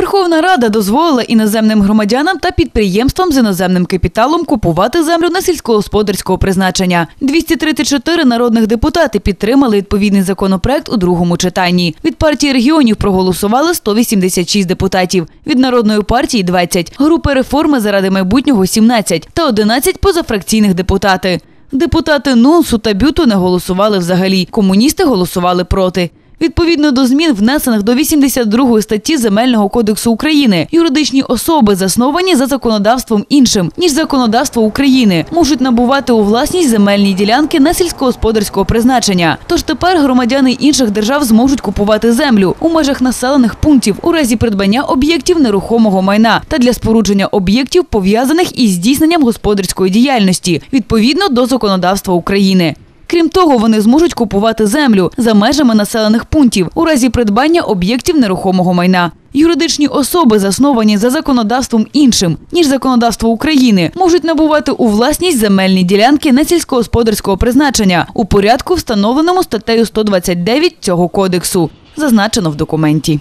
Верховна Рада дозволила іноземним громадянам та підприємствам з іноземним капіталом купувати землю на сільськогосподарського призначення. 234 народних депутати підтримали відповідний законопроект у другому читанні. Від партії регіонів проголосували 186 депутатів, від народної партії 20, групи реформи заради майбутнього 17 та 11 позафракційних депутати. Депутати Нунсу та Бюту не голосували взагалі. Комуністи голосували проти. Відповідно до змін, внесених до 82 статті Земельного кодексу України, юридичні особи, засновані за законодавством іншим ніж законодавство України, можуть набувати у власність земельні ділянки на сільськогосподарського призначення. Тож тепер громадяни інших держав зможуть купувати землю у межах населених пунктів у разі придбання об'єктів нерухомого майна та для спорудження об'єктів пов'язаних із здійсненням господарської діяльності відповідно до законодавства України. Крім того, вони зможуть купувати землю за межами населених пунктів у разі придбання об'єктів нерухомого майна. Юридичні особи, засновані за законодавством іншим ніж законодавство України, можуть набувати у власність земельні ділянки на сільськогосподарського призначення у порядку, встановленому статтею 129 цього кодексу, зазначено в документі.